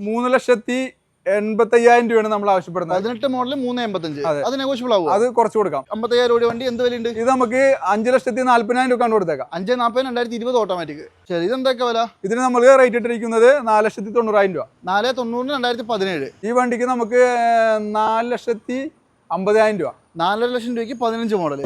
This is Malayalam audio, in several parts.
മൂന്ന് ലക്ഷത്തി എൺപത്തയ്യായിരം രൂപയാണ് നമ്മൾ ആവശ്യപ്പെടുന്നത്. പതിനെട്ട് മോഡൽ മൂന്ന് എൺപത്തഞ്ച്. അതെ. നെഗോഷ്യബിൾ ആവും അത് കുറച്ച് കൊടുക്കാം. അമ്പത്തയ്യായിരം രൂപ വണ്ടി എന്ത് വിലയുണ്ട്? ഇത് നമുക്ക് അഞ്ച് ലക്ഷത്തി നാല്പതിനായിരം രൂപ കൊടുത്തേക്കാം. അഞ്ച് നാൽപ്പത് രണ്ടായിരത്തി ഇരുപത് ഓട്ടോമാറ്റിക് ശരി ഇതെന്തൊക്കെ വില? ഇതിന് നമ്മൾ റേറ്റ് ഇട്ടിരിക്കുന്നത് നാല് ലക്ഷത്തി തൊണ്ണൂറായിരം രൂപ. നാല് തൊണ്ണൂറിന് രണ്ടായിരത്തി പതിനേഴ്. ഈ വണ്ടിക്ക് നമുക്ക് നാല് ലക്ഷത്തി അമ്പതിനായിരം രൂപ. നാലര ലക്ഷം രൂപയ്ക്ക് പതിനഞ്ച് മോഡൽ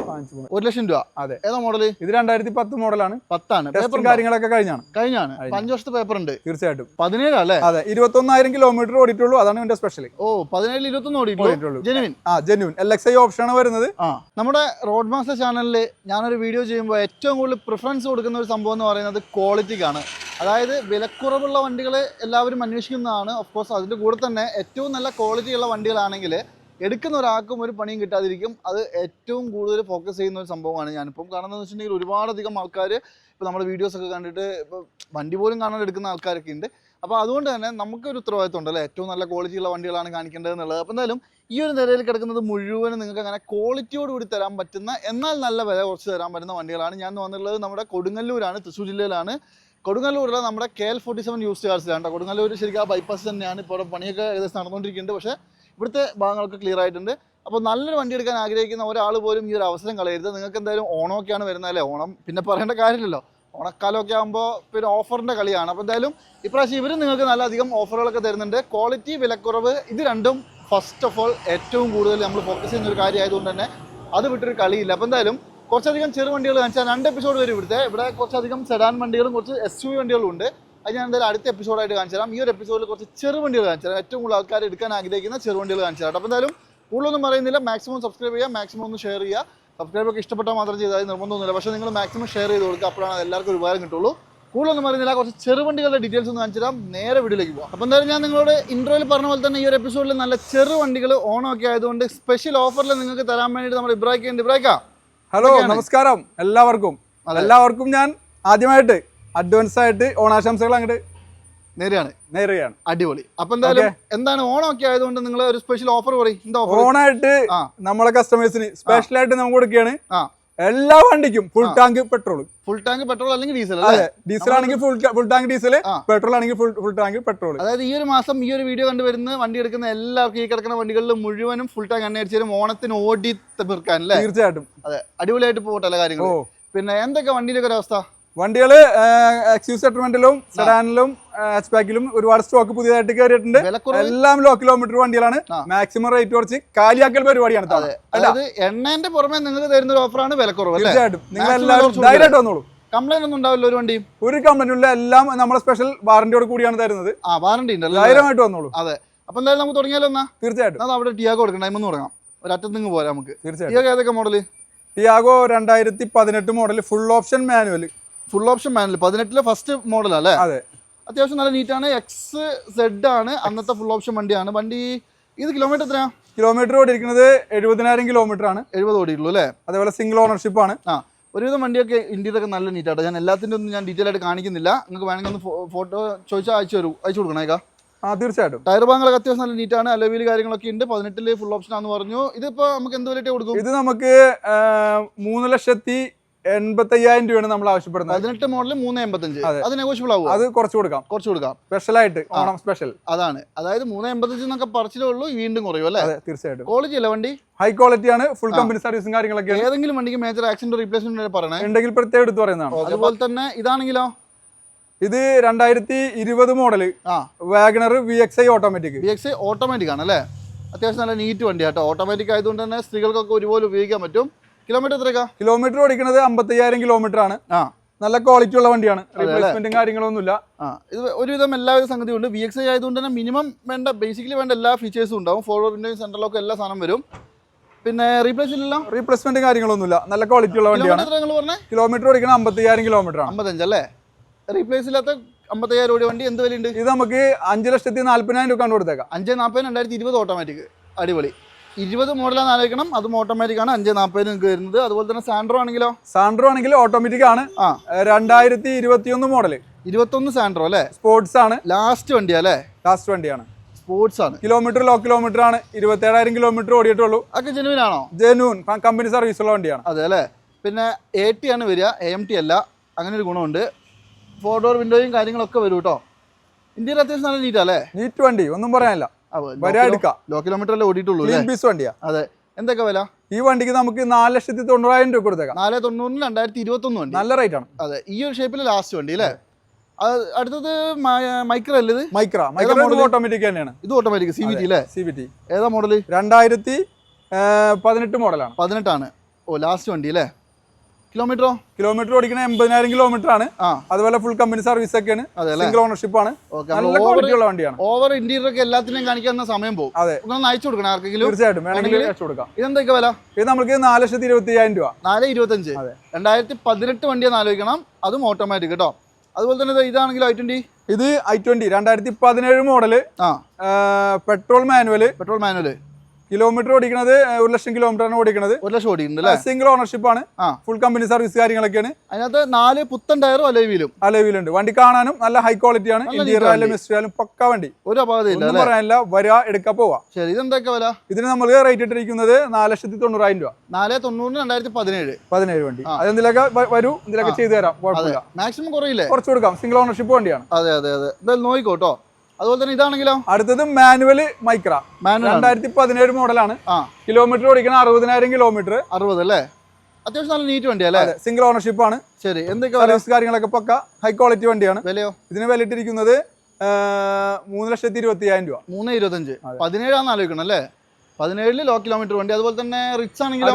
ഒരു ലക്ഷം രൂപ. അതെ. ഏതാ മോഡൽ ഇത് രണ്ടായിരത്തി പത്ത് മോഡലാണ്. പത്താണ്. പേപ്പർ കാര്യങ്ങളൊക്കെ കഴിഞ്ഞാണ്. കഴിഞ്ഞാണ്. കഴിഞ്ഞു. അഞ്ച് വർഷത്തെ പേപ്പർ ഉണ്ട് തീർച്ചയായിട്ടും. പതിനേഴ് അല്ലേ? അതെ. ഇരുപത്തൊന്നായിരം കിലോമീറ്റർ ഓടിയിട്ടുള്ളൂ. അതാണ് ഇതിന്റെ സ്പെഷ്യൽ ഓ പതിനേഴ് ഇരുപത്തൊന്ന് ഓടിയിട്ടുള്ളൂ. ഓടിയിട്ടുള്ളൂ. ജെനുവിൻ. ആ ജെനുവിൻ. എൽ എക്സ് ഐ ഓപ്ഷനാണ് വരുന്നത്. ആ. നമ്മുടെ റോഡ് മാസ്റ്റർ ചാനലിൽ ഞാനൊരു വീഡിയോ ചെയ്യുമ്പോൾ ഏറ്റവും കൂടുതൽ പ്രിഫറൻസ് കൊടുക്കുന്ന ഒരു സംഭവം എന്ന് പറയുന്നത് ക്വാളിറ്റിക്കാണ് അതായത് വിലക്കുറവുള്ള വണ്ടികൾ എല്ലാവരും അന്വേഷിക്കുന്നതാണ്. ഓഫ് കോഴ്സ് അതിന്റെ കൂടെ തന്നെ ഏറ്റവും നല്ല ക്വാളിറ്റി ഉള്ള വണ്ടികളാണെങ്കിൽ എടുക്കുന്ന ഒരാൾക്കും ഒരു പണിയും കിട്ടാതിരിക്കും. അത് ഏറ്റവും കൂടുതൽ ഫോക്കസ് ചെയ്യുന്ന ഒരു സംഭവമാണ് ഞാനിപ്പം കാരണം എന്ന് വെച്ചിട്ടുണ്ടെങ്കിൽ ഒരുപാടധികം ആൾക്കാർ ഇപ്പോൾ നമ്മുടെ വീഡിയോസൊക്കെ കണ്ടിട്ട് ഇപ്പോൾ വണ്ടി പോലും കാണാൻ എടുക്കുന്ന ആൾക്കാരൊക്കെ ഉണ്ട്. അപ്പോൾ അതുകൊണ്ട് തന്നെ നമുക്കൊരു ഉത്തരവാദിത്വം ഉണ്ടല്ലോ ഏറ്റവും നല്ല ക്വാളിറ്റി ഉള്ള വണ്ടികളാണ് കാണിക്കേണ്ടത് എന്നുള്ളത്. അപ്പോൾ എന്തായാലും ഈ ഒരു നിരയിൽ കിടക്കുന്നത് മുഴുവനും നിങ്ങൾക്ക് അങ്ങനെ ക്വാളിറ്റിയോട് കൂടി തരാൻ പറ്റുന്ന എന്നാൽ നല്ല വില കുറച്ച് തരാൻ പറ്റുന്ന വണ്ടികളാണ് ഞാൻ വന്നിട്ടുള്ളത്. നമ്മുടെ കൊടുങ്ങല്ലൂരാണ് തൃശ്ശൂർ ജില്ലയിലാണ്. കൊടുങ്ങല്ലൂരിലെ നമ്മുടെ K L forty seven use ചാർജിലാണ് Kodungallur ശരിക്കും ആ ബൈപ്പാസ് തന്നെയാണ്. ഇപ്പോൾ പണിയൊക്കെ ഏകദേശം നടന്നുകൊണ്ടിരിക്കുന്നുണ്ട്. പക്ഷേ ഇവിടുത്തെ ഭാഗങ്ങളൊക്കെ ക്ലിയർ ആയിട്ടുണ്ട്. അപ്പോൾ നല്ലൊരു വണ്ടി എടുക്കാൻ ആഗ്രഹിക്കുന്ന ഒരാൾ പോലും ഈ ഒരു അവസരം കളയരുത്. നിങ്ങൾക്ക് എന്തായാലും ഓണമൊക്കെയാണ് വരുന്നതല്ലേ ഓണം പിന്നെ പറയേണ്ട കാര്യമില്ലല്ലോ. ഓണക്കാലമൊക്കെ ആകുമ്പോൾ പിന്നെ ഓഫറിന്റെ കളിയാണ്. അപ്പോൾ എന്തായാലും ഇപ്രാവശ്യം ഇവരും നിങ്ങൾക്ക് നല്ല അധികം ഓഫറുകളൊക്കെ തരുന്നുണ്ട്. ക്വാളിറ്റി വിലക്കുറവ് ഇത് രണ്ടും ഫസ്റ്റ് ഓഫ് ഓൾ ഏറ്റവും കൂടുതൽ നമ്മൾ ഫോക്കസ് ചെയ്യുന്ന ഒരു കാര്യമായതുകൊണ്ട് തന്നെ അത് വിട്ടൊരു കളിയില്ല. അപ്പോൾ എന്തായാലും കുറച്ചധികം ചെറു വണ്ടികൾ കാണിച്ചാൽ രണ്ട് എപ്പിസോഡ് വരും ഇവിടുത്തെ. ഇവിടെ കുറച്ചധികം സെഡാൻ വണ്ടികളും കുറച്ച് എസ് യു വണ്ടികളും ഉണ്ട് അത് ഞാൻ എന്തായാലും അടുത്ത എപ്പിസോഡായിട്ട് കാണിച്ചു തരാം. ഈ ഒരു എപ്പിസോഡിൽ കുറച്ച് ചെറുവണ്ടികൾ കാണിച്ചു തരാം. ഏറ്റവും കൂടുതൽ ആൾക്കാർ എടുക്കാൻ ആഗ്രഹിക്കുന്ന ചെറുവണ്ടികൾ കാണിച്ചു തരാം അപ്പോൾ എന്തായാലും കൂടുതലൊന്നും പറയുന്നില്ല. മാക്സിമം സബ്സ്ക്രൈബ് ചെയ്യുക മാക്സിമം ഒന്ന് ഷെയർ ചെയ്യുക. സബ്സ്ക്രൈബ് ഒക്കെ ഇഷ്ടപ്പെട്ടാൽ മാത്രം ചെയ്താൽ നിർബന്ധമൊന്നുമില്ല പക്ഷേ നിങ്ങൾ മാക്സിമം ഷെയർ ചെയ്ത് കൊടുക്കുക അപ്പോഴാണ് എല്ലാവർക്കും ഉപകാരം കിട്ടുള്ളൂ. കൂടുതലൊന്നും പറയുന്നില്ല. കുറച്ച് ചെറുവണ്ടികളുടെ ഡീറ്റെയിൽസ് ഒന്ന് കാണിച്ചു തരാം. നേരെ വീട്ടിലേക്ക് പോകാം അപ്പോൾ എന്തായാലും ഞാൻ നിങ്ങളോട് ഇൻട്രോയിൽ പറഞ്ഞ പോലെ തന്നെ ഈ ഒരു എപ്പിസോഡിൽ നല്ല ചെറുവണ്ടികൾ ഓണമൊക്കെ ആയതുകൊണ്ട് സ്പെഷ്യൽ ഓഫറിൽ നിങ്ങൾക്ക് തരാൻ വേണ്ടിയിട്ട് നമ്മൾ ഇബ്രാഹിം ഉണ്ട്. ഇബ്രാഹിക്ക ഹലോ നമസ്കാരം എല്ലാവർക്കും. എല്ലാവർക്കും ഞാൻ ആദ്യമായിട്ട് അഡ്വാൻസ് ആയിട്ട് ഓണാശംസകൾ അങ്ങോട്ട് നേരെയാണ്. നേരെയാണ്. അടിപൊളി. അപ്പൊ എന്തായാലും എന്താണ് ഓണം ഒക്കെ ആയതുകൊണ്ട് നിങ്ങൾ ഒരു സ്പെഷ്യൽ ഓഫർ പറയും. ഓണായിട്ട് നമ്മളെ കസ്റ്റമേഴ്സിന് സ്പെഷ്യൽ ആയിട്ട് നമുക്ക് കൊടുക്കുകയാണ്. എല്ലാ വണ്ടിക്കും full tank petrol full tank petrol അല്ലെങ്കിൽ ഡീസൽ അല്ലേ? അതെ ഡീസൽ ആണെങ്കിൽ full full tank diesel petrol ആണെങ്കിൽ ഫുൾ ഫുൾ ടാങ്ക് പെട്രോൾ അതായത് ഈ ഒരു മാസം ഈ ഒരു വീഡിയോ കണ്ടുവരുന്ന വണ്ടി എടുക്കുന്ന എല്ലാവർക്കും ഈ കിടക്കുന്ന വണ്ടികളിൽ മുഴുവനും ഫുൾ ടാങ്ക് എണ്ണ അടിച്ചു തരും. ഓണത്തിന് ഓടി തീർക്കാൻ അല്ലേ? തീർച്ചയായിട്ടും. അതെ. അടിപൊളിയായിട്ട് പോകട്ടെ എല്ലാ കാര്യങ്ങളും. പിന്നെ എന്തൊക്കെ വണ്ടിയിലൊക്കെ ഒരു അവസ്ഥ? വണ്ടികൾ എക്സ്യൂസ് സെറ്റിൽമെന്റിലും സെഡാനിലും ഹാച്ച് പാക്കിലും ഒരുപാട് സ്റ്റോക്ക് പുതിയതായിട്ട് കയറിയിട്ടുണ്ട് എല്ലാം ലോ കിലോമീറ്റർ വണ്ടികളാണ്. മാക്സിമം റേറ്റ് കുറച്ച് കാലിയാക്കൽ പരിപാടിയാണ് എണ്ണന്റെ പുറമെ നിങ്ങൾ തരുന്ന ഒരു ഓഫറാണ് വിലക്കുറവ് തീർച്ചയായിട്ടും. നിങ്ങൾ എല്ലാവരും കുറച്ച് വന്നോളൂ. കംപ്ലൈന്റ് ഒന്നും ഉണ്ടാവില്ല ഒരു വണ്ടിയും? ഒരു കമ്പനിയുള്ള എല്ലാം നമ്മുടെ സ്പെഷ്യൽ വാറന്റിയോട് കൂടിയാണ് തരുന്നത്. ആ വാറണ്ടി ഉണ്ടല്ലോ ധൈര്യമായിട്ട് വന്നോളൂ. അതെ. അപ്പൊ എന്തായാലും നമുക്ക് തുടങ്ങിയാലോ എന്നാ? തീർച്ചയായിട്ടും. അത് അവിടെ ടിയാഗോ കൊടുക്കണം ടൈമെന്ന് തുടങ്ങാം. ഒരറ്റത്ത് നിന്ന് പോരാ നമുക്ക്. തീർച്ചയായിട്ടും. ഏതൊക്കെ മോഡൽ ടിയാഗോ രണ്ടായിരത്തി പതിനെട്ട് model full option manual full option manual പതിനെട്ടിലെ ഫസ്റ്റ് മോഡൽ അല്ലേ? അതെ. അത്യാവശ്യം നല്ല നീറ്റ് ആണ്. എക്സ് സെഡ് ആണ്. അന്നത്തെ ഫുൾ ഓപ്ഷൻ വണ്ടിയാണ്. വണ്ടി ഇത് കിലോമീറ്റർ എത്രയാ? കിലോമീറ്റർ ഓടിയിരിക്കുന്നത് എഴുപതിനായിരം കിലോമീറ്റർ ആണ്. എഴുപത് ഓടിയിട്ടുള്ളൂ അല്ലേ? അതേപോലെ സിംഗിൾ ഓണർഷിപ്പ് ആണ്. ആ. ഒരുവിധം വണ്ടിയൊക്കെ ഇന്ത്യയിലൊക്കെ നല്ല നീറ്റാട്ടോ ഞാൻ എല്ലാത്തിന്റെ ഒന്നും ഞാൻ ഡീറ്റെയിൽ ആയിട്ട് കാണിക്കുന്നില്ല. നിങ്ങൾക്ക് വേണമെങ്കിൽ ഒന്ന് ഫോട്ടോ ചോദിച്ചാൽ അയച്ചു തരൂ. അയച്ചു കൊടുക്കണേക്കാ. ആ തീർച്ചയായിട്ടും. ടയർ ഭാഗങ്ങളൊക്കെ അത്യാവശ്യം നല്ല നീറ്റാണ് അലവിൽ കാര്യങ്ങളൊക്കെ ഉണ്ട്. പതിനെട്ടിൽ ഫുൾ ഓപ്ഷൻ ആണെന്ന് പറഞ്ഞു. ഇതിപ്പോൾ നമുക്ക് എന്ത് വിലയിട്ട് കൊടുക്കും? ഇത് നമുക്ക് മൂന്ന് ലക്ഷത്തി എൺപത്തി അയ്യായിരം രൂപയാണ് നമ്മൾ ആവശ്യപ്പെടുന്നത്. പതിനെട്ട് മോഡൽ മൂന്ന് എൺപത്തഞ്ച്. അതെ. നെഗോഷ്യബിൾ ആവും അത് കുറച്ച് കൊടുക്കാം. കുറച്ച് കൊടുക്കാം. സ്പെഷ്യൽ ആയിട്ട് ഓണം സ്പെഷ്യൽ അതാണ്. അതായത് മൂന്ന് എൺപത്തഞ്ച് എന്നൊക്കെ പറച്ചിലേ ഉള്ളൂ വീണ്ടും കുറയും അല്ലേ? തീർച്ചയായിട്ടും. ക്വാളിറ്റി അല്ല വണ്ടി? ഹൈ ക്വാളിറ്റി ആണ് ഫുൾ കമ്പനി സർവീസും കാര്യങ്ങളൊക്കെ ഏതെങ്കിലും വണ്ടിക്ക് മേജർ ആക്സിഡന്റ് റീപ്ലേസ്മെന്റ് പറയണേ. ഉണ്ടെങ്കിൽ പ്രത്യേകം എടുത്ത് പറയുന്നതാണ്. അതുപോലെ തന്നെ ഇതാണെങ്കിലോ? ഇത് രണ്ടായിരത്തി ഇരുപത് model Wagon R V X I automatic V X I automatic ആണ് അല്ലേ? അത്യാവശ്യം നല്ല നീറ്റ് വണ്ടിയാട്ടോ. ഓട്ടോമാറ്റിക് ആയതുകൊണ്ട് തന്നെ സ്ത്രീകൾക്കൊക്കെ ഒരുപോലെ ഉപയോഗിക്കാൻ പറ്റും. കിലോമീറ്റർ എത്രയൊക്കെ കിലോമീറ്റർ ഓടിക്കുന്നത് അമ്പത്തയ്യായിരം കിലോമീറ്റർ ആണ്. ആ. നല്ല ക്വാളിറ്റി ഉള്ള വണ്ടിയാണ്? റീപ്ലേസ്മെന്റും കാര്യങ്ങളൊന്നുമില്ല. ഇത് ഒരുവിധം എല്ലാ എല്ലാവിധ സംഗതിയും ഉണ്ട് വി എക്സ് ഐ ആയതുകൊണ്ട് തന്നെ മിനിമം വേണ്ട ബേസിക്കലി വേണ്ട എല്ലാ ഫീച്ചേഴ്സും ഉണ്ടാവും. ഫോർവേഡ് വിൻഡോയും സെൻട്രലൊക്കെ എല്ലാ സാധനം വരും. പിന്നെ റീപ്ലേസ്മെന്റ് റീപ്ലേസ്മെന്റ് കാര്യങ്ങളൊന്നുമില്ല. നല്ല ക്വാളിറ്റി ഉള്ള വണ്ടിയാണ്. കിലോമീറ്റർ ഓടിക്കണം അമ്പത്തയ്യായിരം കിലോമീറ്റർ ആണ്. അമ്പത്തഞ്ച് അല്ലേ? റീപ്ലേസ് ഇല്ലാത്ത അമ്പത്തയ്യായിരം രൂപ വണ്ടി എന്ത് വിലയുണ്ട്? ഇത് നമുക്ക് അഞ്ച് ലക്ഷത്തി നാല്പതിനായിരം രൂപ കൊടുത്തേക്കാം. അഞ്ച് നാൽപ്പതിന് രണ്ടായിരത്തി ഇരുപത് ഓട്ടോമാറ്റിക് അടിപൊളി. ഇരുപത് മോഡലാണ് ആലോചിക്കണം. അതും ഓട്ടോമാറ്റിക് ആണ്. അഞ്ച് നാൽപ്പതിന് നിങ്ങൾക്ക് വരുന്നത്. അതുപോലെ തന്നെ സാൻഡ്രോ ആണെങ്കിലോ? സാൻഡ്രോ ആണെങ്കിൽ ഓട്ടോമാറ്റിക് ആണ്. ആ. രണ്ടായിരത്തി ഇരുപത്തിയൊന്ന് മോഡൽ ഇരുപത്തൊന്ന് സാൻഡ്രോ അല്ലേ? സ്പോർട്സ് ആണ്. ലാസ്റ്റ് വണ്ടിയാ അല്ലേ? ലാസ്റ്റ് വണ്ടിയാണ്. സ്പോർട്സ് ആണ്. കിലോമീറ്റർ ലോ കിലോമീറ്റർ ആണ്. ഇരുപത്തേഴായിരം കിലോമീറ്റർ ഓടിയിട്ടുള്ളൂ. അതൊക്കെ ജെനുവിനാണോ ജെനുവിൻ കമ്പനി സർവീസ് ഉള്ള വണ്ടിയാണ്. അതെ അല്ലേ? പിന്നെ എ ടി ആണ് വരിക. എ എം ടി അല്ല. അങ്ങനെ ഒരു ഗുണമുണ്ട്. ഫോർ ഡോർ വിൻഡോയും കാര്യങ്ങളൊക്കെ വരും കേട്ടോ ഇന്ത്യയിൽ അത്യാവശ്യം നല്ല നീറ്റാ അല്ലേ? നീറ്റ് വണ്ടി. ഒന്നും പറയാനില്ല. ലോ കിലോമീറ്റർ അല്ലേ? ഓടിയിട്ടുള്ളൂ പീസ് വണ്ടിയാ. അതെ. എന്തൊക്കെ വില? ഈ വണ്ടിക്ക് നമുക്ക് നാല് ലക്ഷത്തി തൊണ്ണൂറായിരം രൂപ കൊടുത്തേക്കാം. നാല് തൊണ്ണൂറിന് രണ്ടായിരത്തി ഇരുപത്തൊന്ന് വണ്ടി. നല്ല റേറ്റ് ആണ്. അതെ ഈ ഒരു ഷേപ്പിൽ ലാസ്റ്റ് വണ്ടി അല്ലേ? അത് അടുത്തത് മൈക്ര അല്ലേ ഇത്? മൈക്ര. മൈക്ര? ഓട്ടോമാറ്റിക് തന്നെയാണ്. ഇത് ഓട്ടോമാറ്റിക് സി വി ടി അല്ലേ? സി ടി ഏതാ മോഡൽ രണ്ടായിരത്തി പതിനെട്ട് മോഡലാണ് പതിനെട്ടാണ്. ഓ ലാസ്റ്റ് വണ്ടി അല്ലേ? കിലോമീറ്ററോ? കിലോമീറ്റർ ഓടിക്കണ എൺപതിനായിരം കിലോമീറ്റർ ആണ്. അതുപോലെ ഫുൾ കമ്പനി സർവീസ് ഒക്കെയാണ്. സിംഗിൾ ഓണർഷിപ്പ് ആണ്. നല്ല ക്വാളിറ്റി ഉള്ള വണ്ടിയാണ്. ഓവർ ഇന്റീരിയർ ഒക്കെ എല്ലാത്തിനും കാണിക്കാൻ സമയം പോകും. അതെ. ഒന്ന് അയച്ചു കൊടുക്കണം ആർക്കെങ്കിലും? തീർച്ചയായിട്ടും. വേണമെങ്കിൽ അയച്ചു കൊടുക്കാം. ഇതെന്തൊക്കെ വില? ഇത് നമുക്ക് നാല് ലക്ഷത്തി ഇരുപത്തി അയ്യായിരം രൂപ. നാല് ഇരുപത്തഞ്ച്. അതെ. രണ്ടായിരത്തി പതിനെട്ട് വണ്ടിയാണ് ആലോചിക്കണം. അതും ഓട്ടോമാറ്റിക് കേട്ടോ. അതുപോലെ തന്നെ ഇതാണെങ്കിലും ഐ ട്വന്റി ഇത് ഐ ട്വന്റി രണ്ടായിരത്തി പതിനേഴ് മോഡൽ ആ. Petrol manual petrol manual kilometer ഓടിക്കുന്നത് ഒരു ലക്ഷം കിലോമീറ്റർ ആണ് ഓടിക്കുന്നത് ഒരു ലക്ഷം ഓടിക്കുന്നുണ്ട് സിംഗിൾ ഓണർഷിപ്പ് ആണ്. ഫുൾ കമ്പനി സർവീസ് കാര്യങ്ങളൊക്കെയാണ്. അതിനകത്ത് നാല് പുത്തൻ ടയറും അലവിയിലും അലവിയിലുണ്ട് വണ്ടി കാണാനും നല്ല ഹൈ ക്വാളിറ്റി ആണ്. ഇന്റീരിയർ ആയാലും വണ്ടി. മിസ്റ്റർ ആയാലും പക്ക വണ്ടി. ഒരു അപകടം പറയാനില്ല. വരാ എടുക്ക പോവാ. ശരി ഇതെന്തൊക്കെ വില? ഇതിന് നമ്മൾ റേറ്റ് ഇട്ടിരിക്കുന്നത് നാല് ലക്ഷത്തി തൊണ്ണൂറായിരം രൂപ. നാല് തൊണ്ണൂറിന് രണ്ടായിരത്തി പതിനേഴ് പതിനേഴ് വണ്ടി. അതെന്തിലൊക്കെ വരൂ ഇതിലൊക്കെ ചെയ്തു തരാം. കുഴപ്പമില്ല. മാക്സിമം കുറയില്ലേ? കുറച്ചു കൊടുക്കാം. സിംഗിൾ ഓണർഷിപ്പ് വണ്ടിയാണ്. അതെ അതെ അതെ. നോക്കിക്കോട്ടോ അതുപോലെ തന്നെ ഇതാണെങ്കിലോ? അടുത്തത് മാനുവൽ മൈക്ര. മാനുവൽ രണ്ടായിരത്തി പതിനേഴ് മോഡലാണ്. കിലോമീറ്റർ ഓടിക്കണ അറുപതിനായിരം കിലോമീറ്റർ. അറുപത് അല്ലേ? അത്യാവശ്യം നല്ല നീറ്റ് വണ്ടി അല്ലേ? സിംഗിൾ ഓണർഷിപ്പ് ആണ്. ശരി എന്തൊക്കെ സർവീസ് കാര്യങ്ങളൊക്കെ പക്ക ഹൈ ക്വാളിറ്റി വണ്ടിയാണ്. വിലയോ? ഇതിന് വിലയിട്ടിരിക്കുന്നത് ഇട്ടിരിക്കുന്നത് മൂന്ന് ലക്ഷത്തി ഇരുപത്തി അയ്യായിരം രൂപ. മൂന്ന് ഇരുപത്തഞ്ച്. പതിനേഴാന്ന് ആലോചിക്കണം അല്ലേ? പതിനേഴിൽ ലോ കിലോമീറ്റർ വണ്ടി അതുപോലെ തന്നെ റിച്ച് ആണെങ്കിലോ?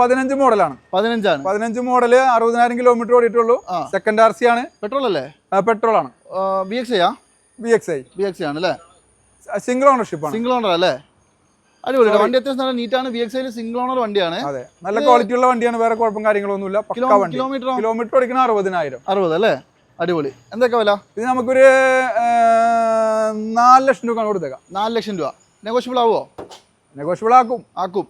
പതിനഞ്ച് മോഡലാണ്. പതിനഞ്ചാണ്. പതിനഞ്ച് മോഡൽ അറുപതിനായിരം കിലോമീറ്റർ ഓടിയിട്ടുള്ളൂ. സെക്കൻഡ് ആർ സി ആണ്. പെട്രോൾ അല്ലേ പെട്രോൾ ആണ് B X ഐയാ B X I B X ആണ് അല്ലേ സിംഗിൾ ഓണർഷിപ്പ് ആണ്. സിംഗിൾ ഓണർ അല്ലേ? അടിപൊളി വണ്ടി അത്യാവശ്യം നല്ല നീറ്റാണ് ബി എക്സ് ഐയിൽ സിംഗിൾ ഓണർ വണ്ടിയാണ്. അതെ. നല്ല ക്വാളിറ്റി ഉള്ള വണ്ടിയാണ്. വേറെ കുഴപ്പം കാര്യങ്ങളൊന്നുമില്ല. പക്ക വണ്ടി. കിലോമീറ്റർ കിലോമീറ്റർ ഓടിക്കുന്ന അറുപതിനായിരം. അറുപത് അല്ലേ? അടിപൊളി. എന്തൊക്കെ വില? ഇത് നമുക്കൊരു നാല് ലക്ഷം രൂപ കൊടുത്തേക്കാം. നാല് ലക്ഷം രൂപ. നെഗോഷ്യബിൾ ആവുമോ നെഗോഷ്യബിൾ ആക്കും. ആക്കും.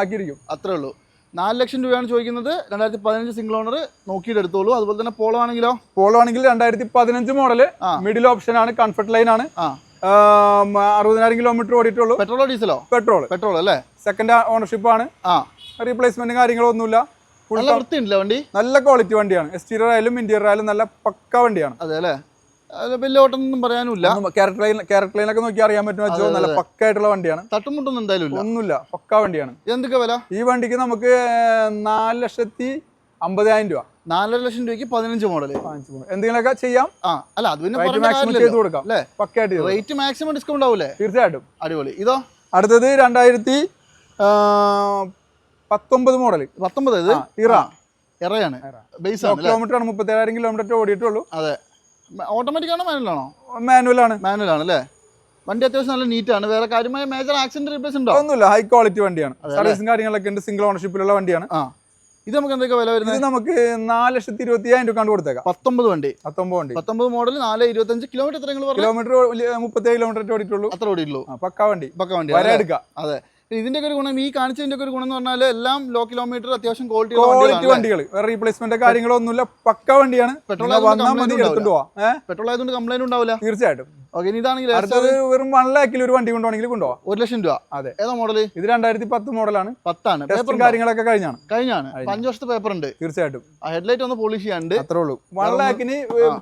ആക്കിയിരിക്കും. അത്രേ ഉള്ളൂ. നാല് ലക്ഷം രൂപയാണ് ചോദിക്കുന്നത്. രണ്ടായിരത്തി പതിനഞ്ച് സിംഗിൾ ഓണർ നോക്കിയിട്ട് എടുത്തോളൂ. അതുപോലെ തന്നെ പോളോ ആണെങ്കിലോ? പോളോ ആണെങ്കിൽ രണ്ടായിരത്തി പതിനഞ്ച് മോഡൽ മിഡിൽ ഓപ്ഷൻ ആണ് കംഫർട്ട് ലൈൻ ആണ്. അറുപതിനായിരം കിലോമീറ്റർ ഓടിയിട്ടുള്ളൂ. പെട്രോളോ ഡീസലോ പെട്രോൾ പെട്രോൾ അല്ലേ? സെക്കൻഡ് ഓണർഷിപ്പ് ആണ്. ആ. റീപ്ലേസ്മെന്റ് കാര്യങ്ങളൊന്നുമില്ല. ഫുൾ നല്ല വൃത്തിയുണ്ടല്ലേ വണ്ടി? നല്ല ക്വാളിറ്റി വണ്ടിയാണ്. എക്സ്റ്റീരിയർ ആയാലും ഇന്റീരിയർ ആയാലും നല്ല പക്ക വണ്ടിയാണ്. അതെ അല്ലേ? വലിയ ഓട്ടമൊന്നും പറയാനില്ല ക്യാരക്ടർ ലൈൻ ക്യാരക്ടർ ലൈനൊക്കെ നോക്കി അറിയാൻ പറ്റും നല്ല പക്കായിട്ടുള്ള വണ്ടിയാണ്. തട്ടുമുട്ടൊന്നും എന്തായാലും ഒന്നുമില്ല പക്ക വണ്ടിയാണ്. എന്തൊക്കെ വില? ഈ വണ്ടിക്ക് നമുക്ക് നാല് ലക്ഷത്തി അമ്പതിനായിരം രൂപ. നാലര ലക്ഷം രൂപയ്ക്ക് പതിനഞ്ച് മോഡൽ. എന്തെങ്കിലുമൊക്കെ ചെയ്യാം. ആ അല്ല അത് പിന്നെ റേറ്റ് മാക്സിമം ചെയ്ത് കൊടുക്കാം. അല്ലേ? പക്കയായിട്ട് റേറ്റ് മാക്സിമം ഡിസ്കൗണ്ട് ആവൂലേ? തീർച്ചയായിട്ടും. അടിപൊളി. ഇതോ? അടുത്തത് രണ്ടായിരത്തി പത്തൊമ്പത് മോഡൽ പത്തൊമ്പത് ഇറ. ഇറയാണ്. ബേസ് കിലോമീറ്റർ ആണ് മുപ്പത്തേഴായിരം കിലോമീറ്റർ ഓടിയിട്ടുള്ളൂ. അതെ. ഓട്ടോമാറ്റിക് ആണോ മാനുവൽ ആണോ? മാനുവൽ ആണ്. മാനുവൽ ആണ് അല്ലേ? വണ്ടി അത്യാവശ്യം നല്ല നീറ്റ് ആണ്. വേറെ കാര്യമായ മേജർ ആക്സിഡന്റ് റിപ്പേഴ്സ് ഉണ്ടോ? ഒന്നുമില്ല. ഹൈ ക്വാളിറ്റി വണ്ടിയാണ്. സർവീസും കാര്യങ്ങളൊക്കെ ഉണ്ട്. സിംഗിൾ ഓണർഷിപ്പിലുള്ള വണ്ടിയാണ്. ആ. ഇത് നമുക്ക് എന്തൊക്കെ വില വരുന്നത്? നമുക്ക് നാല് ലക്ഷത്തി ഇരുപത്തി അയ്യായിരം രൂപ കൊടുത്തേക്കാം. പത്തൊമ്പത് വണ്ടി. പത്തൊമ്പത് വണ്ടി. പത്തൊമ്പത് മോഡൽ നാല് ഇരുപത്തഞ്ച് കിലോമീറ്റർ എത്ര കിലോമീറ്റർ മുപ്പത്തേഴ് കിലോമീറ്റർ ഓടിയിട്ടുള്ളൂ. അത്ര ഓടിയുള്ളൂ പക്ക വണ്ടി. പക്ക വണ്ടി. വരെ എടുക്കാം. അതെ. ഇതിന്റെ ഒക്കെ ഒരു ഗുണം ഈ കാണിച്ചതിന്റെ ഒരു ഗുണം എന്ന് പറഞ്ഞാൽ എല്ലാം ലോ കിലോമീറ്റർ അത്യാവശ്യം ക്വാളിറ്റി വണ്ടികൾ റീപ്ലേസ്മെന്റ് കാര്യങ്ങളൊന്നുമില്ല പക്ക വണ്ടിയാണ്. പെട്രോൾ പെട്രോൾ ആയതുകൊണ്ട് കംപ്ലൈന്റ് ഉണ്ടാവില്ല. തീർച്ചയായിട്ടും. ഓക്കെ ഇതാണെങ്കിൽ അടുത്തത് വെറും വൺ ലാക്കിൽ ഒരു വണ്ടി കൊണ്ടുപോകണമെങ്കിൽ കൊണ്ടുപോകാം ഒരു ലക്ഷം രൂപ. അതെ. ഏതാ മോഡൽ ഇത് രണ്ടായിരത്തി പത്ത് മോഡലാണ് പത്താണ്. പേപ്പറും കാര്യങ്ങളൊക്കെ കഴിഞ്ഞാണ്. കഴിഞ്ഞാണ്. അഞ്ച് വർഷത്തെ പേപ്പർ ഉണ്ട്. തീർച്ചയായിട്ടും. ആ ഹെഡ്ലൈറ്റ് ഒന്ന് പോളിഷ് ചെയ്യാണ്ട്. അത്രേ ഉള്ളൂ. വൺ ലാക്കിന്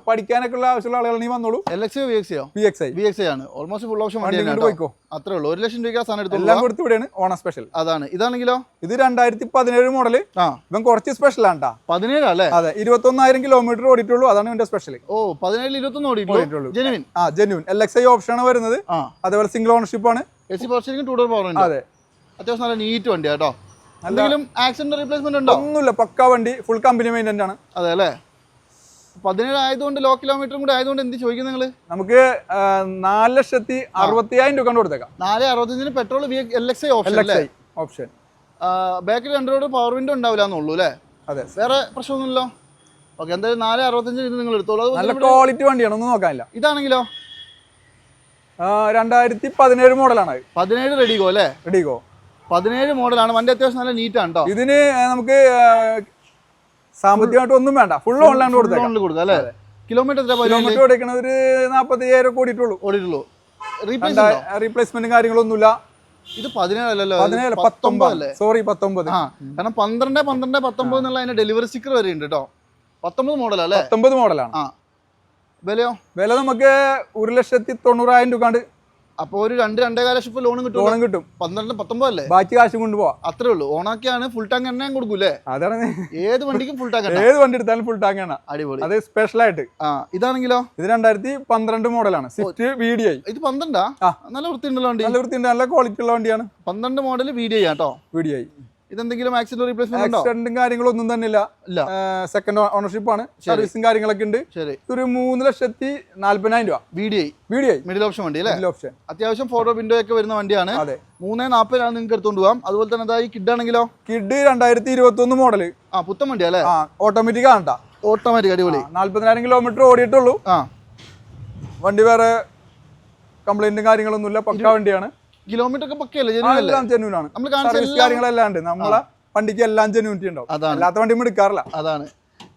പഠിക്കാനൊക്കെ ഉള്ള ആവശ്യമുള്ള ആളുകൾ നീ വന്നോളൂ. L X V X P X I V X ആണ്. ഓൾമോസ്റ്റ് ഫുൾ ഓപ്ഷൻ വണ്ടി പോയിക്കോ. അത്രേ ഉള്ളൂ. ഒരു ലക്ഷം രൂപയ്ക്ക് സാധനം എടുത്തു എല്ലാം കൊടുത്തു ഇവിടെയാണ് ഓണം സ്പെഷ്യൽ അതാണ്. ഇതാണെങ്കിലോ? ഇത് രണ്ടായിരത്തി പതിനേഴ് മോഡൽ ആ. ഇവൻ കുറച്ച് സ്പെഷ്യൽ ആണ്ടാ പതിനേഴ് അല്ലേ? അതെ. ഇരുപത്തൊന്നായിരം കിലോമീറ്റർ ഓടിയിട്ടുള്ളൂ. അതാണ് ഇവന്റെ സ്പെഷ്യൽ ഓ പതിനേഴിൽ ഇരുപത്തൊന്ന് ഓടിയിട്ടുള്ളൂ. ജെനുവിൻ ആ genuine L X I option ആണ് വരുന്നത്. അതേപോലെ സിംഗിൾ ഓണർഷിപ്പ് ആണ്. അതെ. അത്യാവശ്യം നല്ല നീറ്റ് വണ്ടി കേട്ടോ എന്തെങ്കിലും ആക്സിഡന്റ് റീപ്ലേസ്മെന്റ് ഉണ്ടോ? ഒന്നുമില്ല പക്ക വണ്ടി ഫുൾ കമ്പനി മെയിന്റെ ആണ്. അതെ അല്ലേ? പതിനേഴ് ആയതുകൊണ്ട് ലോ കിലോമീറ്ററും കൂടെ ആയതുകൊണ്ട് എന്ത് ചോദിക്കുന്നത് നിങ്ങൾ നമുക്ക് നാല് ലക്ഷത്തി അറുപത്തിയായിരം രൂപ കൊണ്ട് കൊടുത്തേക്കാം. നാല് അറുപത്തിയഞ്ചിന് petrol L X I option option ബാക്കിൽ രണ്ടോട് പവർ വിൻഡോ ഉണ്ടാവില്ല എന്നുള്ളൂ അല്ലേ? അതെ. വേറെ പ്രശ്നമൊന്നുമില്ലല്ലോ ഓക്കെ എന്തായാലും നാല് അറുപത്തഞ്ചിന് ഇത് നിങ്ങൾ എടുത്തോളൂ. നല്ല ക്വാളിറ്റി വണ്ടിയാണ് ഒന്നും നോക്കാനില്ല. ഇതാണെങ്കിലോ? രണ്ടായിരത്തി പതിനേഴ് മോഡലാണ്. പതിനേഴ് റെഡിഗോ അല്ലേ? റെഡിഗോ. പതിനേഴ് മോഡലാണ്. വണ്ടി അത്യാവശ്യം നല്ല നീറ്റാണ് കേട്ടോ ഇതിന് നമുക്ക് സാമ്പത്തികമായിട്ട് ഒന്നും വേണ്ട. ഫുൾ ഓൺലൈൻ കൊടുക്കാം അല്ലേ? കിലോമീറ്റർ കിലോമീറ്റർ ഓടിക്കണത് ഒരു നാൽപ്പത്തി അയ്യായിരം ഓടിയിട്ടുള്ളൂ. ഓടിയിട്ടുള്ളൂ റീപ്ലേസ്മെന്റും കാര്യങ്ങളൊന്നുമില്ല. ഇത് പതിനേഴല്ലോ പതിനേഴ് പത്തൊമ്പത് സോറി പത്തൊമ്പത്. ആ കാരണം പന്ത്രണ്ട് പന്ത്രണ്ട് പത്തൊമ്പത് എന്നുള്ള അതിന്റെ ഡെലിവറി സ്റ്റിക്കർ വരെ ഉണ്ട് കേട്ടോ പത്തൊമ്പത് മോഡലല്ലേ പത്തൊമ്പത് മോഡലാണ്. ആ. വിലയോ? വില നമുക്ക് ഒരു ലക്ഷത്തി തൊണ്ണൂറായിരം രൂപ അപ്പോൾ ഒരു രണ്ട് രണ്ടേകാല ലക്ഷം ഇപ്പൊ ലോണും കിട്ടും ലോണും കിട്ടും. പന്ത്രണ്ട് പത്തൊമ്പതല്ലേ ബാക്കി കാശും കൊണ്ടുപോവാം അത്രേ ഉള്ളൂ. ഓണാക്കിയാണ് ഫുൾ ടാങ്ക് എണ്ണയും കൊടുക്കൂലേ അതാണ്. ഏത് വണ്ടിക്കും ഫുൾ ടാങ്ക് ഏത് വണ്ടി എടുത്താലും ഫുൾ ടാങ്ക് ആണ് അടിപൊളി. അത് സ്പെഷ്യൽ ആയിട്ട്. ആ ഇതാണെങ്കിലോ? ഇത് രണ്ടായിരത്തി പന്ത്രണ്ട് മോഡലാണ് സ്വിഫ്റ്റ് വി ഡി ഐ ഇത് പന്ത്രണ്ടാ. നല്ല വൃത്തിയുണ്ടല്ലോ വണ്ടി. നല്ല വൃത്തിയുണ്ട്. നല്ല ക്വാളിറ്റി ഉള്ള വണ്ടിയാണ്. പന്ത്രണ്ട് മോഡൽ വീഡിയോ ഐ കേട്ടോ വി ഡി ഐ ഇതെന്തെങ്കിലും ആക്സിഡന്റ് റീപ്ലേസ്മെന്റ് ആക്സിഡന്റും കാര്യങ്ങളും ഒന്നും തന്നെ ഇല്ല. സെക്കൻഡ് ഓണർഷിപ്പ് ആണ്. സർവീസും കാര്യങ്ങളൊക്കെ ഉണ്ട്. ശരി. ഒരു മൂന്ന് ലക്ഷത്തി നാല്പതിനായിരം രൂപ. Video V D I middle option വണ്ടി അല്ലേ? ഓപ്ഷൻ അത്യാവശ്യം ഫോട്ടോ വിൻഡോ ഒക്കെ വരുന്ന വണ്ടിയാണ്. അതെ. മൂന്നേ നാൽപ്പതിനാണ് നിങ്ങൾക്ക് എടുത്തുകൊണ്ട് പോകാം അതുപോലെ തന്നെ അതായത് കിഡ് ആണെങ്കിലോ? കിഡ് രണ്ടായിരത്തി ഇരുപത്തി ഒന്ന് മോഡൽ ആ പുത്തൻ വണ്ടി അല്ലേ? ആ ഓട്ടോമാറ്റിക് ആണ് ട്ടാ. ഓട്ടോമാറ്റിക് അടിപൊളി. നാല്പതിനായിരം കിലോമീറ്റർ ഓടിയിട്ടുള്ളൂ. ആ. വണ്ടി വേറെ കംപ്ലൈന്റും കാര്യങ്ങളൊന്നുമില്ല. പക്ക വണ്ടിയാണ്. കിലോമീറ്റർ ഒക്കെ പക്കയല്ലേ എല്ലാം ജെന്യൂൻ ആണ് നമ്മൾ കാര്യങ്ങളെല്ലാം ഉണ്ട് നമ്മളെ വണ്ടിക്ക് എല്ലാം ജെന്യൂനിറ്റി ഉണ്ടാവും. അതാണ്. അല്ലാത്ത വണ്ടി എടുക്കാറില്ല. അതാണ്.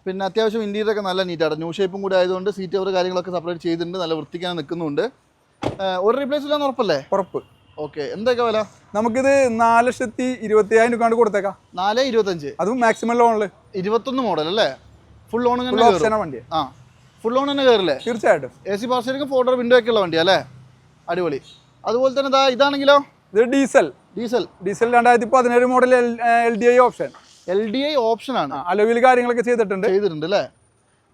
പിന്നെ അത്യാവശ്യം ഇന്റീരിയർ ഒക്കെ നല്ല നീറ്റാണ് ന്യൂ ഷേപ്പും കൂടി ആയതുകൊണ്ട് സീറ്റ് അവർ കാര്യങ്ങളൊക്കെ സെപ്പറേറ്റ് ചെയ്തിട്ടുണ്ട്. നല്ല വൃത്തിക്കാൻ നിൽക്കുന്നുണ്ട്. ഒരു റീപ്ലേസ് ഇല്ലാന്ന് ഉറപ്പല്ലേ? ഉറപ്പ്. ഓക്കെ എന്തൊക്കെ വില? നമുക്കിത് നാല് ലക്ഷത്തി ഇരുപത്തി അയ്യായിരം രൂപ കൊണ്ട് കൊടുത്തേക്കാം. നാല് ഇരുപത്തഞ്ച്. അതും മാക്സിമം ലോണിൽ ഇരുപത്തൊന്ന് മോഡൽ അല്ലേ? ഫുൾ ഓപ്ഷനാണ് വണ്ടി ആ. ഫുൾ ലോൺ തന്നെ കയറില്ലേ തീർച്ചയായിട്ടും. എ സി പാർസലിക്കും ഫോട്ടോ വിൻഡോ ഒക്കെ ഉള്ള വണ്ടിയാ അല്ലേ? അടിപൊളി. അതുപോലെ തന്നെ ഇതാ ഇതാണെങ്കിലോ? ഇത് ഡീസൽ. ഡീസൽ. ഡീസൽ രണ്ടായിരത്തി പതിനേഴ് model L D I option. L D I option ആണ്. അലവിൽ കാര്യങ്ങളൊക്കെ ചെയ്തിട്ടുണ്ട്. ചെയ്തിട്ടുണ്ട് അല്ലേ?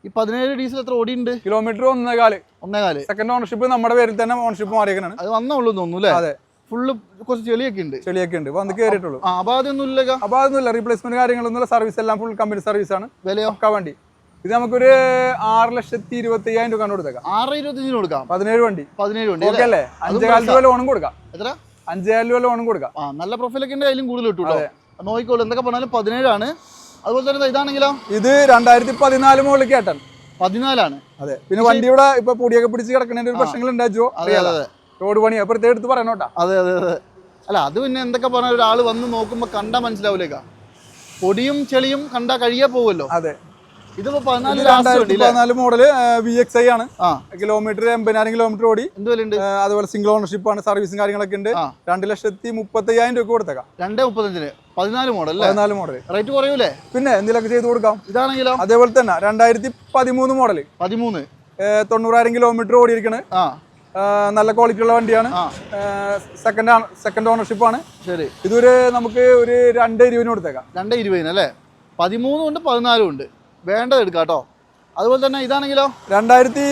ഈ പതിനേഴ് ഡീസൽ എത്ര ഓടിയുണ്ട് കിലോമീറ്റർ ഒന്നേകാൽ. ഒന്നേകാൽ. സെക്കൻഡ് ഓണർഷിപ്പ് നമ്മുടെ പേരിൽ തന്നെ ഓണർഷിപ്പ് മാറിയേക്കാണ് അത് വന്നുള്ളൂ തോന്നുന്നു അല്ലേ? അതെ. ഫുള്ള് കുറച്ച് ചെളിയൊക്കെ ഉണ്ട്. ചെളിയൊക്കെ ഉണ്ട്. വന്ന് കയറിയിട്ടുള്ളൂ അതൊന്നും ഇല്ല അപ്പൊ അതൊന്നുമില്ല. റീപ്ലേസ്മെന്റ് കാര്യങ്ങളൊന്നുമില്ല. സർവീസ് എല്ലാം ഫുൾ കമ്പനി സർവീസ് ആണ്. വിലയൊക്കെ വണ്ടി. ഇത് നമുക്കൊരു ആറ് ലക്ഷത്തി ഇരുപത്തി അയ്യായിരം രൂപ കൊടുത്തേക്കാം. ആറ് ഇരുപത്തഞ്ചിന് കൊടുക്കാം. പതിനേഴ് വണ്ടി. പതിനേഴ് വണ്ടി ഓക്കെ അല്ലേ? അഞ്ചേകാൽ രൂപ ഓണം കൊടുക്കാം. എത്ര? അഞ്ചേകാൽ രൂപ ഓണം കൊടുക്കാം. ആ നല്ല പ്രൊഫൈലൊക്കെ ഉണ്ട് അതിലും കൂടുതൽ കിട്ടും നോക്കിക്കോളൂ എന്തൊക്കെ പറഞ്ഞാലും പതിനേഴാണ്. അതുപോലെ തന്നെ ഇതാണെങ്കിലോ? ഇത് രണ്ടായിരത്തി പതിനാല് മുകളിൽ കേട്ടൻ. പതിനാലാണ്. അതെ. പിന്നെ വണ്ടി ഇവിടെ ഇപ്പൊ പൊടിയൊക്കെ പിടിച്ച് കിടക്കുന്നതിന്റെ ഒരു പ്രശ്നങ്ങൾ ഉണ്ടാച്ചോ റോഡ് പണി. അപ്പുറത്തെ എടുത്ത് പറയണോട്ടാ അതെ അതെ അതെ. അല്ല അത് പിന്നെ എന്തൊക്കെ പറഞ്ഞാൽ ഒരാൾ വന്ന് നോക്കുമ്പോ കണ്ടാ മനസ്സിലാവൂലേക്കാ. പൊടിയും ചെളിയും കണ്ടാ കഴിയാ പോവുമല്ലോ അതെ. ഇതിപ്പോ പതിനാല് ഇത് രണ്ടായിരത്തി വണ്ടി അല്ലേ? പതിനാല് മോഡൽ വി എക്സ് ഐ ആണ്. കിലോമീറ്റർ എൺപതിനായിരം കിലോമീറ്റർ ഓടി. അതുപോലെ സിംഗിൾ ഓണർഷിപ്പ് ആണ് സർവീസും കാര്യങ്ങളൊക്കെ ഉണ്ട്. രണ്ട് ലക്ഷത്തി മുപ്പത്തി അയ്യായിരം രൂപ കൊടുത്തേക്കാം. രണ്ട് മുപ്പത്തഞ്ചിന്. പതിനാല് മോഡൽ പതിനാല് മോഡൽ റേറ്റ് കുറയൂലേ? പിന്നെ എന്തെങ്കിലും ചെയ്ത് കൊടുക്കാം. ഇതാണെങ്കിലും? അതേപോലെ തന്നെ രണ്ടായിരത്തി പതിമൂന്ന്. മോഡൽ പതിമൂന്ന് തൊണ്ണൂറായിരം കിലോമീറ്റർ ഓടിയിരിക്കണ്. നല്ല ക്വാളിറ്റി ഉള്ള വണ്ടിയാണ്. സെക്കൻഡ് സെക്കൻഡ് ഓണർഷിപ്പ് ആണ് ശരി. ഇതൊരു നമുക്ക് ഒരു രണ്ട് ഇരുപതിന് കൊടുത്തേക്കാം. രണ്ട് ഇരുപതിന് അല്ലേ? പതിമൂന്നും ഉണ്ട് പതിനാലും ഉണ്ട്. വേണ്ടത് എടുക്കാം കേട്ടോ. അതുപോലെ തന്നെ ഇതാണെങ്കിലോ? രണ്ടായിരത്തി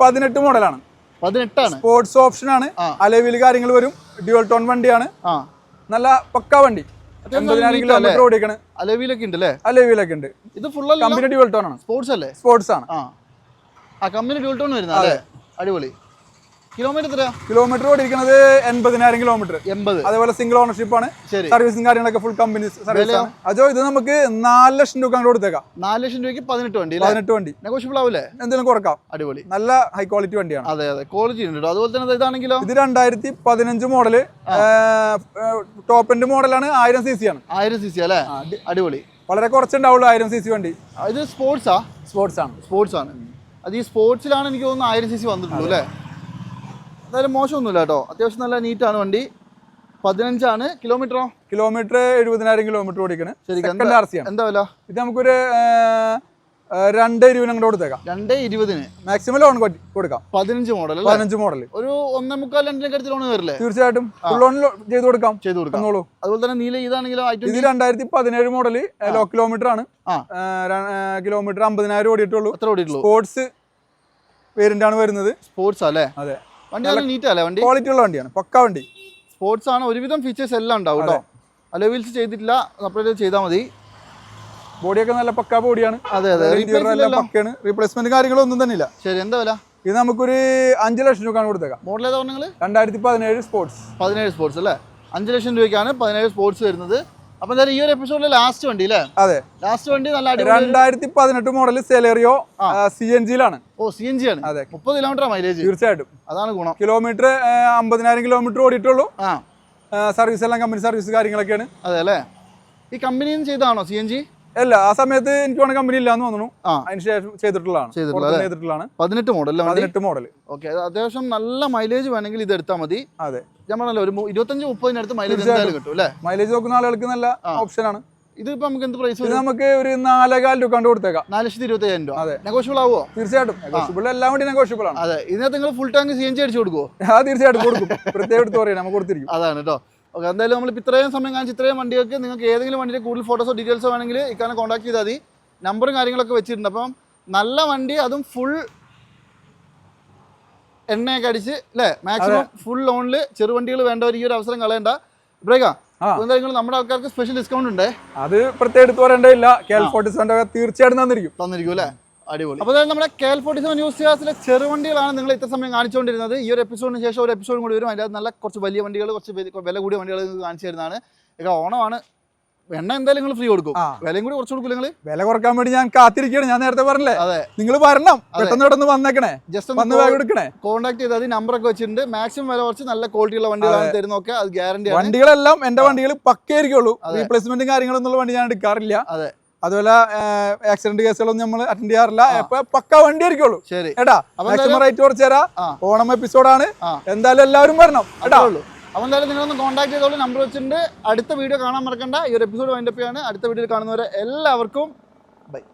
പതിനെട്ട് മോഡലാണ്. പതിനെട്ടാണ്. സ്പോർട്സ് ഓപ്ഷൻ ആണ് അലവിൽ കാര്യങ്ങൾ വരും. ഡ്യുവൽ ടോൺ വണ്ടിയാണ്. ആ. നല്ല പക്ക വണ്ടി. അലവിലൊക്കെ ഉണ്ട് അല്ലേ? അലവിലൊക്കെ ഉണ്ട്. ഇത് ഫുൾ കമ്പനി ഡ്യുവൽ ടോൺ ആണ്. സ്പോർട്സ് അല്ലേ? സ്പോർട്സ് ആണ്. ആ. കമ്പനി ഡ്യൂൾ ടോൺ വരുന്നത് അടിപൊളി. കിലോമീറ്റർ കിലോമീറ്റർ ഓടിയിരിക്കുന്നത് എൺപതിനായിരം കിലോമീറ്റർ എൺപത്. അതേപോലെ സിംഗിൾ ഓണർഷിപ്പ് ആണ്. സർവീസും കാര്യങ്ങളൊക്കെ ഫുൾ കമ്പനി സർവീസ് അജോ ഇത് നമുക്ക് നാല് ലക്ഷം രൂപ അങ്ങോട്ട് കൊടുത്തേക്കാം. നാല് ലക്ഷം രൂപയ്ക്ക് പതിനെട്ട് വണ്ടി പതിനെട്ട് വണ്ടി. നെഗോഷ്യബിൾ ആവില്ലേ എന്തെങ്കിലും കുറക്കാം. അടിപൊളി. നല്ല ഹൈ ക്വാളിറ്റി വണ്ടിയാണ്. അതെ അതെ. ക്വാളിറ്റി ഉണ്ട് അതുപോലെ തന്നെ ഇതാണെങ്കിലോ? ഇത് രണ്ടായിരത്തി പതിനഞ്ച് മോഡൽ ടോപ്പ് എൻഡ് മോഡലാണ് ആയിരം സി സി ആണ്. ആയിരം സി സി അല്ലേ അടിപൊളി. വളരെ കുറച്ചുണ്ടാവുള്ളൂ ആയിരം സി സി വണ്ടി ഇത് സ്പോർട്സാ സ്പോർട്സ് ആണ്. സ്പോർട്സ് ആണ്. അത് ഈ സ്പോർട്സിലാണ് എനിക്ക് തോന്നുന്നു ആയിരം സി സി വന്നിട്ടുള്ളൂ അല്ലേ? എന്തായാലും മോശമൊന്നുമില്ല കേട്ടോ. അത്യാവശ്യം നല്ല നീറ്റാണ് വണ്ടി. പതിനഞ്ചാണ്. കിലോമീറ്ററോ കിലോമീറ്റർ എഴുപതിനായിരം കിലോമീറ്റർ ഓടിക്കണേ. ശരിക്കും. എന്താ വില? ഇത് നമുക്കൊരു രണ്ട് ഇരുപതിനും അങ്ങോട്ട് കൊടുത്തേക്കാം. രണ്ട് ഇരുപതിന്. മാക്സിമം ലോൺ കൊടുക്കാം. പതിനഞ്ച് മോഡൽ പതിനഞ്ച് മോഡൽ ഒരു ഒന്നേ മുക്കാൽ രണ്ടിനെ കരുത്തിൽ ലോൺ വരില്ലേ തീർച്ചയായിട്ടും ലോൺ ചെയ്ത് കൊടുക്കാം. ചെയ്ത് കൊടുക്കാം. അതുപോലെ തന്നെ നീല ഇതാണെങ്കിലോ ഇത് രണ്ടായിരത്തി പതിനേഴ് മോഡൽ ലോ കിലോമീറ്റർ ആണ്. കിലോമീറ്റർ അമ്പതിനായിരം ഓടിയിട്ടുള്ളൂ. എത്ര ഓടിയിട്ടുള്ളൂ. സ്പോർട്സ് വേരിയന്റ് ആണ് വരുന്നത്. സ്പോർട്സ് അല്ലേ? അതെ. വണ്ടി നല്ല നീറ്റ് അല്ലേ വണ്ടി? ക്വാളിറ്റി ഉള്ള വണ്ടിയാണ് പക്ക വണ്ടി. സ്പോർട്സ് ആണ് ഒരുവിധം ഫീച്ചേഴ്സ് എല്ലാം ഉണ്ടാവും കേട്ടോ അലോവീൽസ് ചെയ്തിട്ടില്ല സെപ്പറേറ്റ് ചെയ്താൽ മതി. ബോഡിയൊക്കെ നല്ല പക്കാ ബോഡിയാണ് അതെ അതെ. പക്കയാണ്. റീപ്ലേസ്മെന്റ് കാര്യങ്ങളൊന്നും തന്നെ ഇല്ല. ശരി എന്താ വില? ഇത് നമുക്കൊരു അഞ്ച് ലക്ഷം രൂപ കൊടുത്തേക്കാം. മോഡൽ ഏതാ പറഞ്ഞത് രണ്ടായിരത്തി പതിനേഴ് സ്പോർട്സ് പതിനേഴ് സ്പോർട്സ് അല്ലേ? അഞ്ച് ലക്ഷം രൂപയ്ക്കാണ് പതിനേഴ് സ്പോർട്സ് വരുന്നത്. എന്തായാലും ഈ ഒരു എപ്പിസോഡിലെ ലാസ്റ്റ് വണ്ടി അല്ലേ അതെ. ലാസ്റ്റ് വണ്ടി നല്ല രണ്ടായിരത്തി പതിനെട്ട് മോഡൽ സെലേറിയോ സി എൻ ജിയിലാണ് ഓ സി എൻ ജി ആണ്. അതെ. മുപ്പത് കിലോമീറ്റർ മൈലേജ് തീർച്ചയായിട്ടും. അതാണ് ഗുണം. കിലോമീറ്റർ അമ്പതിനായിരം കിലോമീറ്റർ ഓടിയിട്ടുള്ളൂ. സർവീസ് എല്ലാം കമ്പനി സർവീസ് കാര്യങ്ങളൊക്കെയാണ്. അതെ അല്ലേ ഈ കമ്പനിയിൽ നിന്ന് ചെയ്താണോ സി എൻ ജി അല്ല ആ സമയത്ത് എനിക്ക് വേണ കമ്പനി ഇല്ലാന്ന് തോന്നുന്നു. ആ. അതിന് ശേഷം ചെയ്തിട്ടുള്ളതാണ്. ചെയ്തിട്ടുള്ളതാണ്. പതിനെട്ട് മോഡൽ പതിനെട്ട് മോഡൽ ഓക്കെ അത്യാവശ്യം നല്ല മൈലേജ് വേണമെങ്കിൽ ഇത് എടുത്താൽ മതി. അതെ. ഞാൻ പറഞ്ഞല്ലോ ഒരു ഇരുപത്തഞ്ച് മുപ്പതിനടുത്ത് മൈലേജ് കിട്ടും അല്ലേ? മൈലേജ് നോക്കുന്ന ആളുകൾക്ക് നല്ല ഓപ്ഷനാണ് ഇതിപ്പോ നമുക്ക് എന്ത് പ്രൈസ് നമുക്ക് ഒരു നാലേകാൽ രൂപ കണ്ടു കൊടുത്തേക്കാം. നാല് ലക്ഷത്തി ഇരുപത്തി അയ്യായിരം രൂപ. അതെ. നെഗോഷ്യബിൾ ആവുമോ തീർച്ചയായിട്ടും. നെഗോഷ്യബിൾ എല്ലാം കൂടി നെഗോഷ്യബിൾ ആണ്. അതെ. ഇതിനകത്ത് നിങ്ങൾ full tank C N G അടിച്ചു കൊടുക്കുമോ ആ തീർച്ചയായിട്ടും കൊടുക്കും. പ്രത്യേകം എടുത്ത് പറയാം നമുക്ക് കൊടുത്തിരിക്കും. അതാണ് കേട്ടോ ഓക്കെ എന്തായാലും നമ്മൾ ഇത്രയും സമയം കാണിച്ച് ഇത്രയും വണ്ടികൾക്ക് നിങ്ങൾക്ക് ഏതെങ്കിലും വണ്ടിയുടെ കൂടുതൽ ഫോട്ടോസോ ഡീറ്റെയിൽസോ വേണമെങ്കിൽ ഇക്കാനെ കോൺടാക്ട് ചെയ്താൽ മതി. നമ്പറും കാര്യങ്ങളൊക്കെ വെച്ചിട്ടുണ്ട്. അപ്പം നല്ല വണ്ടി അതും ഫുൾ എണ്ണയൊക്കെ അടിച്ച് അല്ലേ മാക്സിമം ഫുൾ ലോണിൽ ചെറുവണ്ടികൾ വേണ്ടവർ ഈ ഒരു അവസരം കളയണ്ട. ബ്രേക്കാ. എന്തായാലും നമ്മുടെ ആൾക്കാർക്ക് സ്പെഷ്യൽ ഡിസ്കൗണ്ട് ഉണ്ട്? അത് പ്രത്യേകം എടുത്തു പറയേണ്ടതില്ല. കേൾ ഫോർട്ടി സെവന്റെ തീർച്ചയായിട്ടും തന്നിരിക്കും. തന്നിരിക്കും അല്ലേ അടിപൊളി. അപ്പോൾ നമ്മുടെ K L forty seven use ക്ലാസ്സിലെ ചെറുവണ്ടികളാണ് നിങ്ങൾ ഇത്ര സമയം കാണിച്ചുകൊണ്ടിരുന്നത്. ഈ ഒരു എപ്പിസോഡിന് ശേഷം ഒരു എപ്പിസോഡ് കൂടി വരും. അതിന്റെ നല്ല കുറച്ച് വലിയ വണ്ടികൾ കുറച്ച് വില കൂടിയ വണ്ടികൾ നിങ്ങൾക്ക് കാണിച്ചു തരുന്നതാണ്. ഇതൊക്കെ ഓണമാണ്. എണ്ണ എന്തായാലും നിങ്ങൾ ഫ്രീ കൊടുക്കും. വിലയും കൂടി കുറച്ച് കൊടുക്കും നിങ്ങൾ വില കുറയ്ക്കാൻ വേണ്ടി ഞാൻ കാത്തിരിക്കുകയാണ്. ഞാൻ നേരത്തെ പറഞ്ഞില്ലേ? അതെ. നിങ്ങൾ വരണം. പെട്ടെന്ന് ഇവിടെ ഒന്ന് വന്നേക്കണേ ജസ്റ്റ് വന്ന് ബാഗ് എടുക്കണേ. കോൺടാക്ട് ചെയ്ത് അത് നമ്പറൊക്കെ വെച്ചിട്ടുണ്ട്. മാക്സിമം വില കുറച്ച് നല്ല ക്വാളിറ്റി ഉള്ള വണ്ടികളാണ് തരുന്നൊക്കെ അത് ഗ്യാരണ്ടി ആണ്. വണ്ടികളെല്ലാം എന്റെ വണ്ടികൾ പക്കയായിരിക്കുള്ളൂ. റീപ്ലേസ്മെന്റും കാര്യങ്ങളൊന്നും വണ്ടി ഞാൻ എടുക്കാറില്ല. അതെ. അതുപോലെ ആക്സിഡന്റ് കേസുകളൊന്നും നമ്മൾ അറ്റൻഡ് ചെയ്യാറില്ല. പക്ക വണ്ടി ആയിരിക്കുള്ളൂ ശരി ഏട്ടാ മാക്സിമം റേറ്റ് കുറച്ച് തരാം. ഓണം എപ്പിസോഡാണ് ആണ്. എന്തായാലും എല്ലാവരും വരണം. കേട്ടോ അപ്പോൾ എന്തായാലും നിങ്ങളൊന്ന് കോൺടാക്ട് ചെയ്തോളൂ. നമ്പർ വെച്ചിട്ടുണ്ട്. അടുത്ത വീഡിയോ കാണാൻ മറക്കണ്ട. ഈ ഒരു എപ്പിസോഡ് വൈൻഡപ്പ് ചെയ്യാണ്. അടുത്ത വീഡിയോയിൽ കാണുന്നവരെ എല്ലാവർക്കും ബൈ